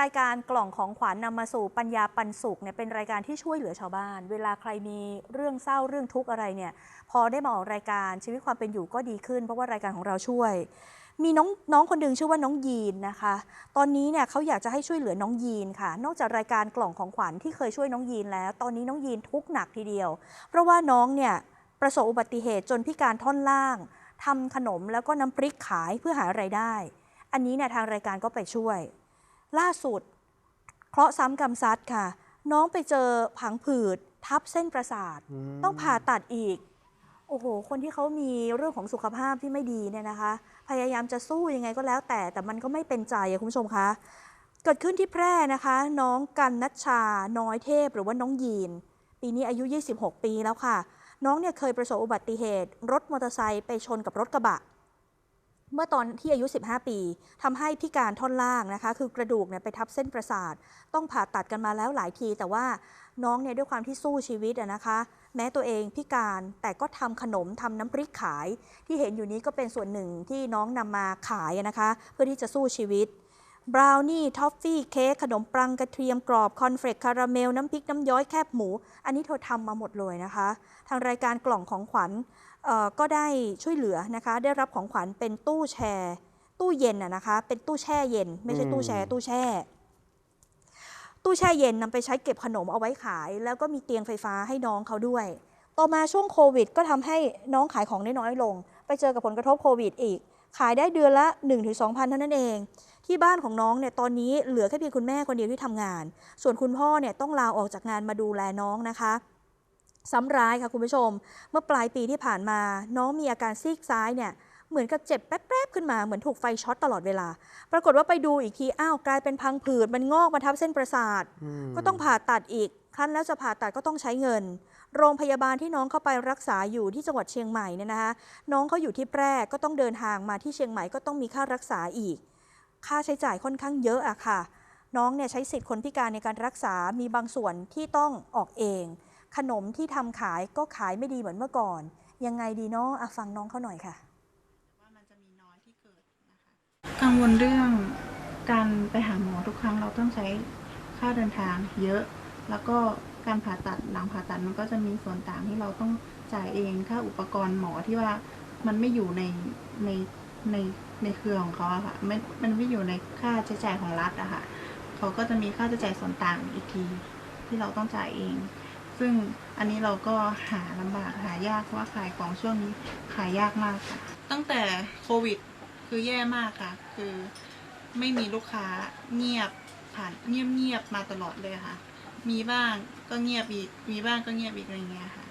รายการกล่องของขวัญนนำมาสู่ปัญญาปันสุขเนี่ยเป็นรายการที่ช่วยเหลือชาวบ้าน เวลาใครมีเรื่องเศร้าเรื่องทุกข์อะไรเนี่ยพอได้มาออกรายการชีวิตความเป็นอยู่ก็ดีขึ้น เพราะว่ารายการของเราช่วย มีน้องน้องคนหนึ่งชื่อว่าน้องยีนนะคะ ตอนนี้เนี่ยเขาอยากจะให้ช่วยเหลือน้องยีนค่ะ นอกจากรายการกล่องของขวัญที่เคยช่วยน้องยีนแล้ว ตอนนี้น้องยีนทุกข์หนักทีเดียว เพราะว่าน้องเนี่ยประสบอุบัติเหตุจนพิการท่อนล่างทำขนมแล้วก็น้ำพริกขายเพื่อหารายได้ อันนี้เนี่ยทางรายการก็ไปช่วย ล่าสุด เคราะห์ซ้ำกรรมซัดค่ะ น้องไปเจอผังผืดทับเส้นประสาทมต้องผ่าตัดอีก โอ้โห คนที่เขามีเรื่องของสุขภาพที่ไม่ดีเนี่ยนะคะ พยายามจะสู้ยังไงก็แล้วแต่ แต่มันก็ไม่เป็นใจอะคุณผู้ชมคะ เกิดขึ้นที่แพร่นะคะ น้องกันนัชชา น้อยเทพหรือว่าน้องยีน ปีนี้อายุ 26 ปีแล้วค่ะ น้องเนี่ยเคยประสบอุบัติเหตุ รถมอเตอร์ไซค์ไปชนกับรถกระบะ เมื่อตอนที่อายุ 15 ปีทำให้พิการท่อนล่างนะคะ คือกระดูกเนี่ยไปทับเส้นประสาท ต้องผ่าตัดกันมาแล้วหลายที แต่ว่าน้องเนี่ยด้วยความที่สู้ชีวิตนะคะ แม้ตัวเองพิการแต่ก็ทำขนมทำน้ำพริกขาย ที่เห็นอยู่นี้ก็เป็นส่วนหนึ่งที่น้องนำมาขายนะคะ เพื่อที่จะสู้ชีวิตบราวนี่ ทอฟฟี่ เค้ก ขนมปังกระเทียมกรอบ คอนเฟลกคาราเมล น้ำพริก น้ำย้อย แคบหมู อันนี้เธอทำมาหมดเลยนะคะ ทางรายการกล่องของขวัญก็ได้ช่วยเหลือนะคะ ได้รับของขวัญเป็นตู้แชร์ ตู้เย็นอะนะคะ เป็นตู้แช่เย็น ไม่ใช่ตู้แชร์ตู้แช่ ตู้แช่เย็นนำไปใช้เก็บขนมเอาไว้ขาย แล้วก็มีเตียงไฟฟ้าให้น้องเขาด้วย ต่อมาช่วงโควิด ก็ทำให้น้องขายของได้น้อยลง ไปเจอกับผลกระทบโควิดอีก ขายได้เดือนละ 1-2,000เท่านั้นเองที่บ้านของน้องเนี่ยตอนนี้เหลือแค่เพียงคุณแม่คนเดียวที่ทำงาน ส่วนคุณพ่อเนี่ยต้องลาออกจากงานมาดูแลน้องนะคะ ซ้ำร้ายค่ะคุณผู้ชม เมื่อปลายปีที่ผ่านมา น้องมีอาการซีกซ้ายเนี่ยเหมือนกับเจ็บแป๊บๆขึ้นมาเหมือนถูกไฟช็อตตลอดเวลา ปรากฏว่าไปดูอีกทีอ้าวกลายเป็นพังผืดมันงอกมาทับเส้นประสาทมก็ต้องผ่าตัดอีกครั้นแล้วจะผ่าตัดก็ต้องใช้เงิน โรงพยาบาลที่น้องเข้าไปรักษาอยู่ที่จังหวัดเชียงใหม่เนี่ยนะคะน้องเขาอยู่ที่แพร่ก็ต้องเดินทางมาที่เชียงใหม่ก็ต้องมีค่ารักษาอีก ค่าใช้จ่ายค่อนข้างเยอะอะค่ะ น้องเนี่ยใช้สิทธิ์คนพิการในการรักษามีบางส่วนที่ต้องออกเอง ขนมที่ทำขายก็ขายไม่ดีเหมือนเมื่อก่อน ยังไงดีเนาะอะฟังน้องเขาหน่อยค่ะว่ามันจะมีน้อยที่เกิดนะคะกังวลเรื่องการไปหาหมอทุกครั้งเราต้องใช้ค่าเดินทางเยอะ แล้วก็การผ่าตัดหลังผ่าตัดมันก็จะมีส่วนต่างที่เราต้องจ่ายเองค่าอุปกรณ์หมอที่ว่ามันไม่อยู่ในในในในเครือของเขาอะค่ะมันมันไม่อยู่ในค่าใช้จ่ายของรัฐอะค่ะเขาก็จะมีค่าใช้จ่ายส่วนต่างอีกที ที่เราต้องจ่ายเอง ซึ่งอันนี้เราก็หาลำบากหายากเพราะว่าขายของช่วงนี้ขายยากมากค่ะ ตั้งแต่โควิดคือแย่มากค่ะ คือไม่มีลูกค้าเงียบผ่านเงียบเงียบๆมาตลอดเลยค่ะ มีบ้างก็เงียบอีก มีบ้างก็เงียบอีกอะไรเงี้ยค่ะ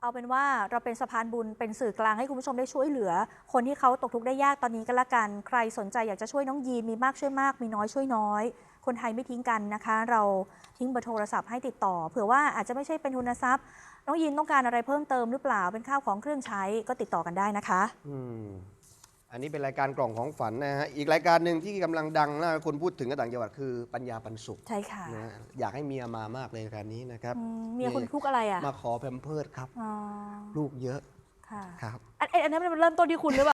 เอาเป็นว่าเราเป็นสะพานบุญเป็นสื่อกลางให้คุณผู้ชมได้ช่วยเหลือ คนที่เขาตกทุกข์ได้ยากตอนนี้ก็แล้วกัน ใครสนใจอยากจะช่วยน้องยีนมีมากช่วยมาก มีน้อยช่วยน้อย คนไทยไม่ทิ้งกันนะคะ เราทิ้งเบอร์โทรศัพท์ให้ติดต่อ เผื่อว่าอาจจะไม่ใช่เป็นทุนทรัพย์ น้องยีนต้องการอะไรเพิ่มเติมหรือเปล่า เป็นข้าวของเครื่องใช้ก็ติดต่อกันได้นะคะ อืมอันนี้เป็นรายการกล่องของฝันนะฮะ อีกรายการหนึ่งที่กำลังดังนะคนพูดถึงกันต่างจังหวัดคือปัญญาปันสุขใช่ค่ะนะฮะอยากให้เมียมามากเลยรายการนี้นะครับอืมเมียคุณทุกข์อะไรอะมาขอแพมเพิร์ดครับ อ๋อลูกเยอะค่ะ ครับ อันอันอันนั้นมันเริ่มต้นที่คุณหรือเปล่า